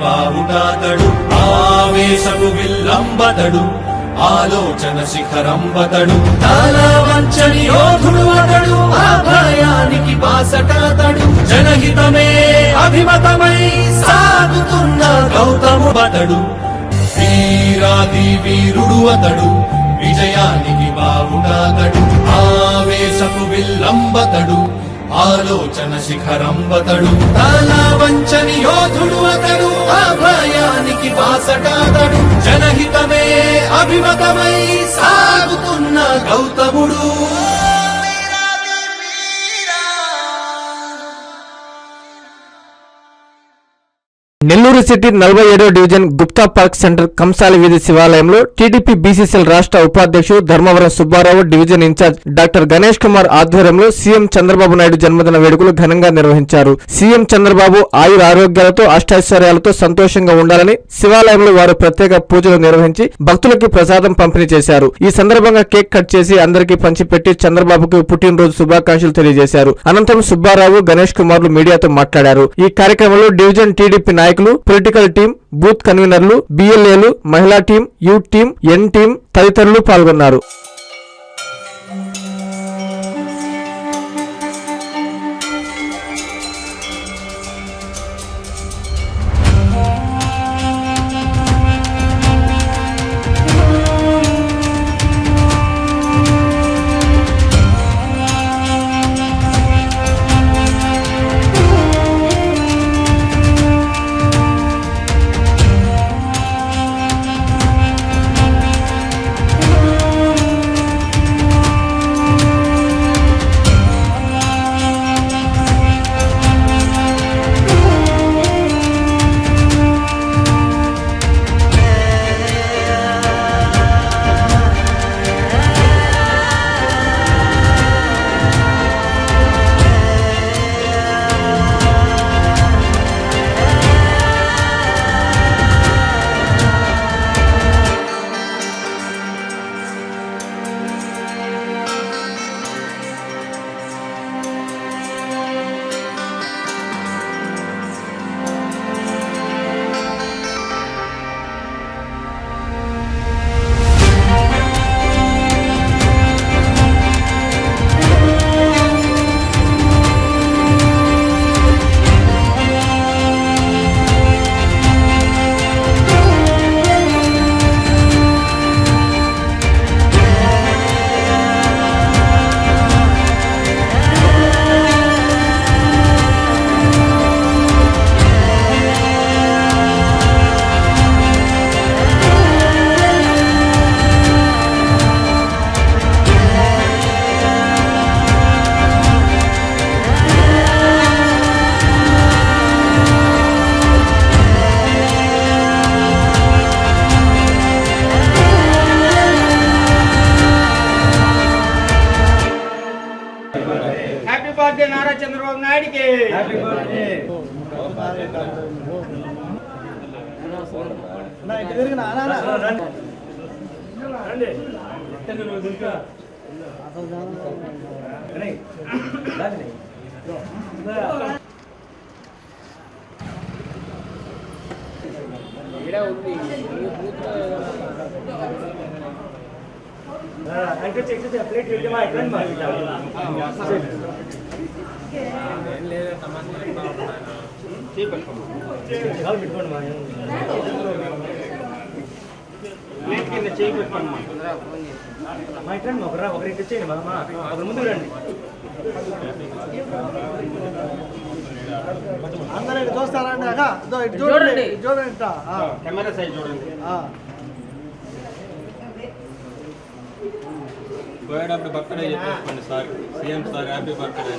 బావుటాతడు ఆవేశపు విల్లంబతడు ఆలోచన శిఖరంబతడు. తల వంచని యోధుడు అతడు ఆ భయానికి బాసటతడు. జనహితమే అభిమతమై సాగుతున్న గౌతము బతడు వీరాది వీరుడు అతడు విజయానికి బావుటాతడు. ఆవేశపు విల్లంబతడు ఆలోచన శిఖరంబతడు. తల జనహితమే అభిమతమే. నెల్లూరు సిటీ నలభై ఏడో డివిజన్ గుప్తా పార్క్ సెంటర్ కంసాలి వీధి శివాలయంలో టీడీపీ బీసీసీఎల్ రాష్ట్ర ఉపాధ్యక్షుడు Dharmavaram Subbarao division in charge doctor Ganesh Kumar ఆధ్వర్యంలో సీఎం చంద్రబాబు నాయుడు జన్మదిన వేడుకలు ఘనంగా నిర్వహించారు. సీఎం చంద్రబాబు ఆయుర ఆరోగ్యాలతో అష్టైశ్వర్యాలతో సంతోషంగా ఉండాలని శివాలయంలో వారు ప్రత్యేక పూజలు నిర్వహించి భక్తులకి ప్రసాదం పంపిణీ చేశారు. ఈ సందర్భంగా కేక్ కట్ చేసి అందరికీ పంచిపెట్టి చంద్రబాబుకు పుట్టినరోజు శుభాకాంక్షలు తెలియజేశారు. అనంతరం సుబ్బారావు గణేష్ కుమార్లు మీడియాతో మాట్లాడారు. ఈ కార్యక్రమంలో డివిజన్ టీడీపీ నాయకులు పొలిటికల్ టీం బూత్ కన్వీనర్లు బిఎల్ఏలు మహిళా team youth team N team తదితరులు పాల్గొన్నారు. బర్త్డే నారా చంద్రబాబు నాయుడికి అంటే చెక్ ప్లేట్ పెట్టి మా ఎక్కడ కాలు పెట్టుకోండి మా ప్లేట్ కింద చేయి పెట్టుకోండి మా ఇట్లా ఒకరా ఒకరి చేయండి మా మా ఒకరి ముందు రండి అందరూ చూస్తారండి చూడండి చూడండి కెమెరా సైజ్ చూడండి పోయేటప్పుడు birthday చెప్పేసుకోండి sir. CM sir happy birthday.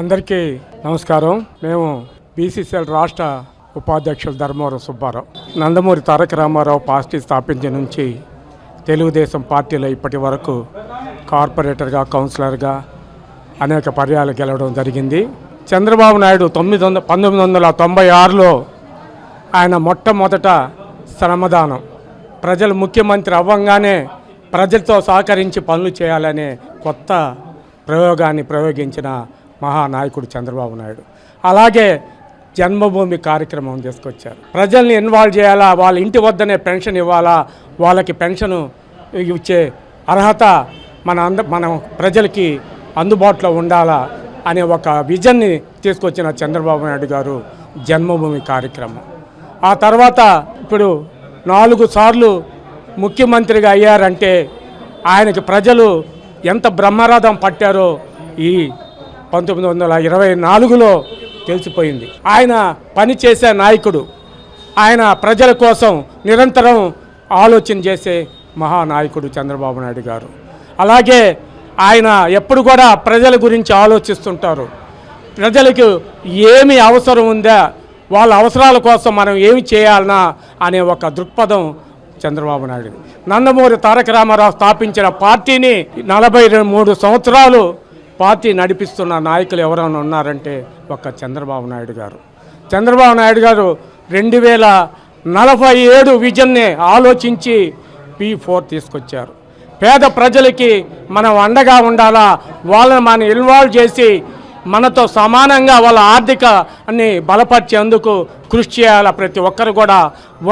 అందరికీ నమస్కారం. మేము బీసీసీఎల్ రాష్ట్ర ఉపాధ్యక్షులు ధర్మవరం సుబ్బారావు. నందమూరి తారక రామారావు పార్టీ స్థాపించిన నుంచి తెలుగుదేశం పార్టీలో ఇప్పటి వరకు కార్పొరేటర్గా కౌన్సిలర్గా అనేక పర్యాలు గెలవడం జరిగింది. చంద్రబాబు నాయుడు తొమ్మిది వందల పంతొమ్మిది వందల తొంభై ఆరులో ఆయన మొట్టమొదట శ్రమదానం. ప్రజలు ముఖ్యమంత్రి అవ్వంగానే ప్రజలతో సహకరించి పనులు చేయాలనే కొత్త ప్రయోగాన్ని ప్రయోగించిన మహానాయకుడు చంద్రబాబు నాయుడు. అలాగే జన్మభూమి కార్యక్రమం తీసుకొచ్చారు. ప్రజల్ని ఇన్వాల్వ్ చేయాలా? వాళ్ళ ఇంటి వద్దనే పెన్షన్ ఇవ్వాలా? వాళ్ళకి పెన్షన్ ఇచ్చే అర్హత మన అంద మన ప్రజలకి అందుబాటులో ఉండాలా? అనే ఒక విజన్ని తీసుకొచ్చిన చంద్రబాబు నాయుడు గారు జన్మభూమి కార్యక్రమం. ఆ తర్వాత ఇప్పుడు నాలుగు సార్లు ముఖ్యమంత్రిగా అయ్యారంటే ఆయనకి ప్రజలు ఎంత బ్రహ్మరథం పట్టారో ఈ పంతొమ్మిది వందల ఇరవై నాలుగులో తెలిసిపోయింది. ఆయన పనిచేసే నాయకుడు. ఆయన ప్రజల కోసం నిరంతరం ఆలోచన చేసే మహానాయకుడు చంద్రబాబు నాయుడు గారు. అలాగే ఆయన ఎప్పుడు కూడా ప్రజల గురించి ఆలోచిస్తుంటారు. ప్రజలకు ఏమి అవసరం ఉందా వాళ్ళ అవసరాల కోసం మనం ఏమి చేయాలనా అనే ఒక దృక్పథం చంద్రబాబు నాయుడు నందమూరి తారక రామారావు స్థాపించిన పార్టీని నలభై మూడు సంవత్సరాలు పార్టీ నడిపిస్తున్న నాయకులు ఎవరైనా ఉన్నారంటే ఒక చంద్రబాబు నాయుడు గారు. చంద్రబాబు నాయుడు గారు రెండు వేల నలభై ఏడు విజన్ని ఆలోచించి పీ ఫోర్ తీసుకొచ్చారు. పేద ప్రజలకి మనం అండగా ఉండాలా? వాళ్ళని మనం ఇన్వాల్వ్ చేసి మనతో సమానంగా వాళ్ళ ఆర్థికాన్ని బలపరిచేందుకు కృషి చేయాలి ప్రతి ఒక్కరు కూడా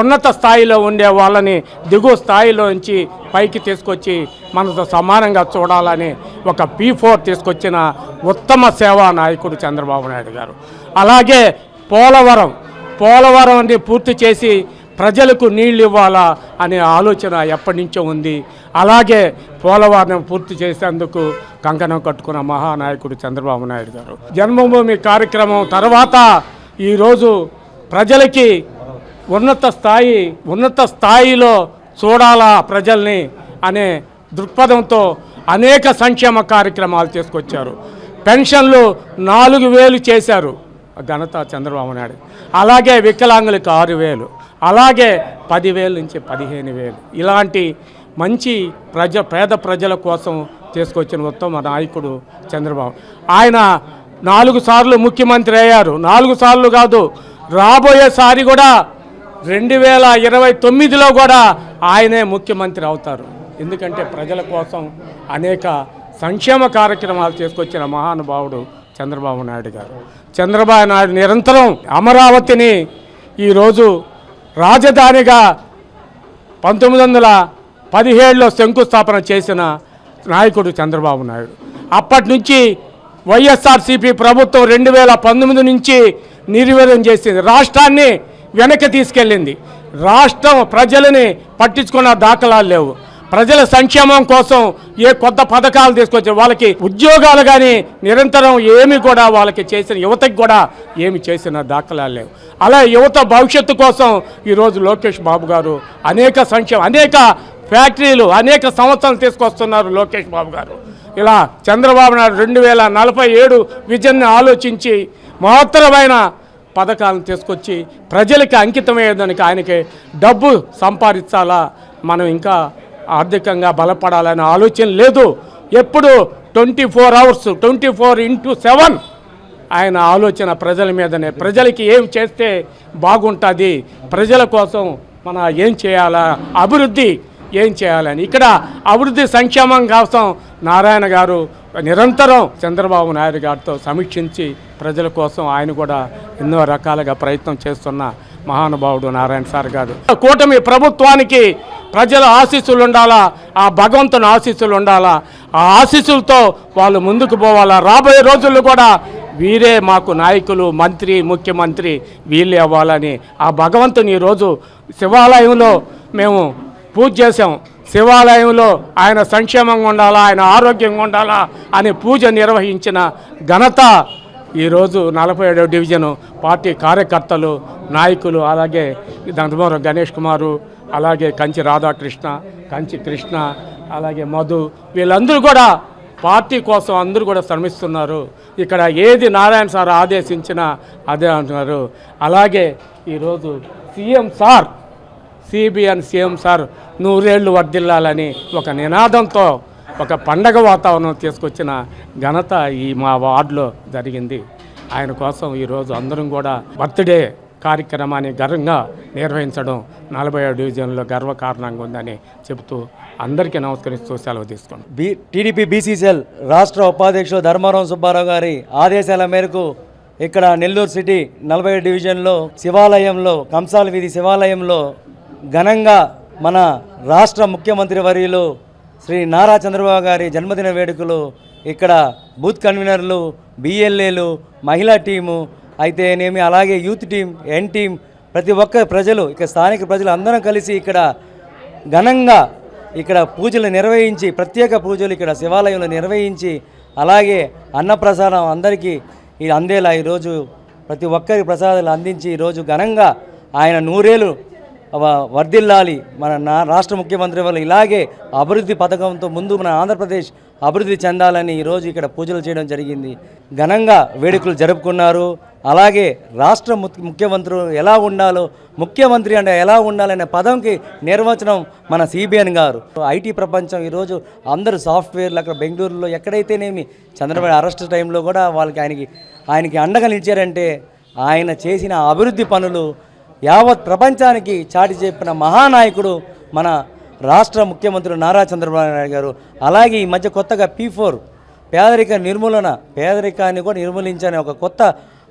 ఉన్నత స్థాయిలో ఉండే వాళ్ళని దిగువ స్థాయిలో నుంచి పైకి తీసుకొచ్చి మనతో సమానంగా చూడాలని ఒక పీ ఫోర్ తీసుకొచ్చిన ఉత్తమ సేవా నాయకుడు చంద్రబాబు నాయుడు గారు. అలాగే పోలవరం పోలవరాన్ని పూర్తి చేసి ప్రజలకు నీళ్ళు ఇవ్వాలా అనే ఆలోచన ఎప్పటి నుంచో ఉంది. అలాగే పోలవరం పూర్తి చేసేందుకు కంకణం కట్టుకున్న మహానాయకుడు చంద్రబాబు నాయుడు గారు. జన్మభూమి కార్యక్రమం తర్వాత ఈరోజు ప్రజలకి ఉన్నత స్థాయి ఉన్నత స్థాయిలో చూడాలా ప్రజల్ని అనే దృక్పథంతో అనేక సంక్షేమ కార్యక్రమాలు తీసుకొచ్చారు. పెన్షన్లు నాలుగు వేలు చేశారు ఘనత చంద్రబాబు నాయుడు. అలాగే వికలాంగులకు ఆరు వేలు అలాగే పదివేల నుంచి పదిహేను వేలు. ఇలాంటి మంచి ప్రజ పేద ప్రజల కోసం తీసుకొచ్చిన ఉత్తమ నాయకుడు చంద్రబాబు. ఆయన నాలుగు సార్లు ముఖ్యమంత్రి అయ్యారు. నాలుగు సార్లు కాదు రాబోయేసారి కూడా రెండు వేల ఇరవై తొమ్మిదిలో కూడా ఆయనే ముఖ్యమంత్రి అవుతారు. ఎందుకంటే ప్రజల కోసం అనేక సంక్షేమ కార్యక్రమాలు తీసుకొచ్చిన మహానుభావుడు చంద్రబాబు నాయుడు గారు. చంద్రబాబు నాయుడు నిరంతరం అమరావతిని ఈరోజు రాజధానిగా పంతొమ్మిది వందల పదిహేడులో శంకుస్థాపన చేసిన నాయకుడు చంద్రబాబు నాయుడు. అప్పటి నుంచి వైఎస్ఆర్సీపీ ప్రభుత్వం రెండు వేల పంతొమ్మిది నుంచి నిర్వీర్యం చేసింది. రాష్ట్రాన్ని వెనక్కి తీసుకెళ్ళింది. రాష్ట్రం ప్రజలని పట్టించుకున్న దాఖలాలు లేవు. ప్రజల సంక్షేమం కోసం ఏ కొత్త పథకాలు తీసుకొచ్చారు వాళ్ళకి ఉద్యోగాలు కానీ నిరంతరం ఏమి కూడా వాళ్ళకి చేసిన యువతకి కూడా ఏమి చేసిన దాఖలాలు లేవు. అలా యువత భవిష్యత్తు కోసం ఈరోజు లోకేష్ బాబు గారు అనేక సంక్షేమ అనేక ఫ్యాక్టరీలు అనేక సంవత్సరాలు తీసుకొస్తున్నారు లోకేష్ బాబు గారు. ఇలా చంద్రబాబు నాయుడు రెండు వేల నలభై ఏడు విజన్ని ఆలోచించి మహత్తరమైన పథకాలను తీసుకొచ్చి ప్రజలకి అంకితమయ్యేదానికి ఆయనకి డబ్బు సంపాదించాలా? మనం ఇంకా ఆర్థికంగా బలపడాలనే ఆలోచన లేదు. ఎప్పుడు twenty four hours twenty four into seven ఆయన ఆలోచన ప్రజల మీదనే. ప్రజలకి ఏం చేస్తే బాగుంటుంది? ప్రజల కోసం మన ఏం చేయాలా? అభివృద్ధి ఏం చేయాలని? ఇక్కడ అభివృద్ధి సంక్షేమం కోసం నారాయణ గారు నిరంతరం చంద్రబాబు నాయుడు గారితో సమీక్షించి ప్రజల కోసం ఆయన కూడా ఎన్నో రకాలుగా ప్రయత్నం చేస్తున్న మహానుభావుడు నారాయణ సార్ గారు. కూటమి ప్రభుత్వానికి ప్రజల ఆశీస్సులు ఉండాలా? ఆ భగవంతుని ఆశీస్సులు ఉండాలా? ఆ ఆశీస్సులతో వాళ్ళు ముందుకు పోవాలా? రాబోయే రోజుల్లో కూడా వీరే మాకు నాయకులు మంత్రి ముఖ్యమంత్రి వీళ్ళే అవ్వాలని ఆ భగవంతుని ఈరోజు శివాలయంలో మేము పూజ చేశాం. శివాలయంలో ఆయన సంక్షేమంగా ఉండాలా ఆయన ఆరోగ్యంగా ఉండాలా అనే పూజ నిర్వహించిన ఘనత ఈరోజు నలభై ఏడవ డివిజను పార్టీ కార్యకర్తలు నాయకులు అలాగే దంతమూరం గణేష్ కుమారు అలాగే కంచి రాధాకృష్ణ కంచి కృష్ణ అలాగే మధు వీళ్ళందరూ కూడా పార్టీ కోసం అందరూ కూడా శ్రమిస్తున్నారు. ఇక్కడ ఏది నారాయణ సార్ ఆదేశించినా అదే అంటున్నారు. అలాగే ఈరోజు CM sir CBN CM sir నూరేళ్ళు వర్ధిల్లాలని ఒక నినాదంతో ఒక పండగ వాతావరణం తీసుకొచ్చిన ఘనత ఈ మా వార్డులో జరిగింది. ఆయన కోసం ఈరోజు అందరం కూడా బర్త్డే కార్యక్రమాన్ని గర్వంగా నిర్వహించడం నలభై డివిజన్లో గర్వకారణంగా ఉందని చెబుతూ అందరికీ నమస్కరిస్తూ సెలవు తీసుకుంటాం బి టీడీపీ బీసీసీఎల్ రాష్ట్ర ఉపాధ్యక్షులు ధర్మారావు సుబ్బారావు గారి ఆదేశాల మేరకు ఇక్కడ నెల్లూరు సిటీ నలభై డివిజన్లో శివాలయంలో కంసాల వీధి శివాలయంలో ఘనంగా మన రాష్ట్ర ముఖ్యమంత్రి వర్యులు శ్రీ నారా చంద్రబాబు గారి జన్మదిన వేడుకలు ఇక్కడ బూత్ కన్వీనర్లు బిఎల్ఏలు మహిళా టీము అయితేనేమి అలాగే యూత్ టీం ఎన్ టీం ప్రతి ఒక్క ప్రజలు ఇక స్థానిక ప్రజలు అందరం కలిసి ఇక్కడ ఘనంగా ఇక్కడ పూజలు నిర్వహించి ప్రత్యేక పూజలు ఇక్కడ శివాలయంలో నిర్వహించి అలాగే అన్నప్రసాదం అందరికీ ఇది అందేలా ఈరోజు ప్రతి ఒక్కరి ప్రసాదాలు అందించి ఈరోజు ఘనంగా ఆయన నూరేలు వర్ధిల్లాలి. మన నా రాష్ట్ర ముఖ్యమంత్రి వాళ్ళు ఇలాగే అభివృద్ధి పథకంతో ముందు మన ఆంధ్రప్రదేశ్ అభివృద్ధి చెందాలని ఈరోజు ఇక్కడ పూజలు చేయడం జరిగింది. ఘనంగా వేడుకలు జరుపుకున్నారు. అలాగే రాష్ట్ర ముఖ్య- ముఖ్యమంత్రులు ఎలా ఉండాలో ముఖ్యమంత్రి అంటే ఎలా ఉండాలనే పదంకి నిర్వచనం మన సిబిఎన్ గారు. ఐటీ ప్రపంచం ఈరోజు అందరూ సాఫ్ట్వేర్లు అక్కడ బెంగళూరులో ఎక్కడైతేనేమి చంద్రబాబు అరెస్ట్ టైంలో కూడా వాళ్ళకి ఆయనకి ఆయనకి అండగా నిలిచారంటే ఆయన చేసిన అభివృద్ధి పనులు యావత్ ప్రపంచానికి చాటి చెప్పిన మహానాయకుడు మన రాష్ట్ర ముఖ్యమంత్రి నారా చంద్రబాబు నాయుడు గారు. అలాగే ఈ మధ్య కొత్తగా పీ ఫోర్ పేదరిక నిర్మూలన పేదరికాన్ని కూడా నిర్మూలించని ఒక కొత్త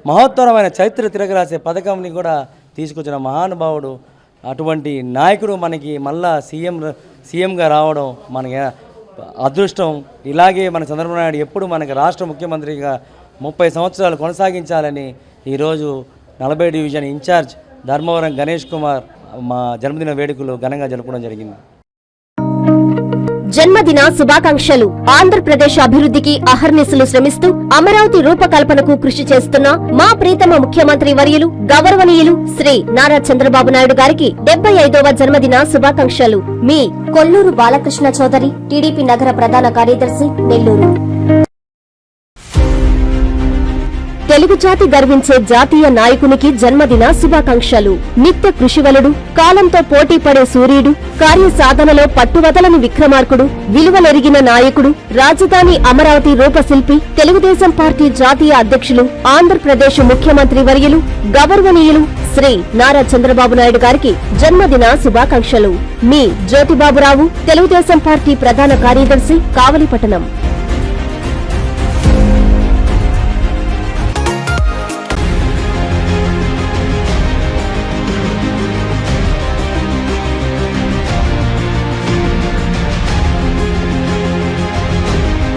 మహోత్తరమైన చరిత్ర తిరగరాసే పథకంని కూడా తీసుకొచ్చిన మహానుభావుడు అటువంటి నాయకుడు మనకి మళ్ళా సీఎం సీఎంగా రావడం మనకి అదృష్టం. ఇలాగే మన చంద్రబాబు నాయుడు ఎప్పుడు మనకి రాష్ట్ర ముఖ్యమంత్రిగా ముప్పై సంవత్సరాలు కొనసాగించాలని ఈరోజు నలభై division in charge Dharmavaram Ganesh Kumar మా జన్మదిన వేడుకలు ఘనంగా జరపడం జరిగింది. జన్మదిన శుభాకాంక్షలు. ఆంధ్రప్రదేశ్ అభివృద్ధికి అహర్నిశలు శ్రమిస్తూ అమరావతి రూపకల్పనకు కృషి చేస్తున్న మా ప్రీతమ ముఖ్యమంత్రి వర్యులు గౌరవనీయులు శ్రీ నారా చంద్రబాబు నాయుడు గారికి డెబ్బై ఐదవ జన్మదిన శుభాకాంక్షలు. మీ కొల్లూరు బాలకృష్ణ చౌదరి టీడీపీ నగర ప్రధాన కార్యదర్శి నెల్లూరు. తెలుగు జాతి గర్వించే జాతీయ నాయకునికి జన్మదిన శుభాకాంక్షలు. నిత్య కృషివలుడు కాలంతో పోటీ పడే సూర్యుడు కార్యసాధనలో పట్టువదలని విక్రమార్కుడు విలువలెరిగిన నాయకుడు రాజధాని అమరావతి రూపశిల్పి తెలుగుదేశం పార్టీ జాతీయ అధ్యక్షులు ఆంధ్రప్రదేశ్ ముఖ్యమంత్రి వర్యులు గౌరవనీయులు శ్రీ నారా చంద్రబాబు నాయుడు గారికి జన్మదిన శుభాకాంక్షలు. మీ జ్యోతిబాబురావు తెలుగుదేశం పార్టీ ప్రధాన కార్యదర్శి కావలిపట్టణం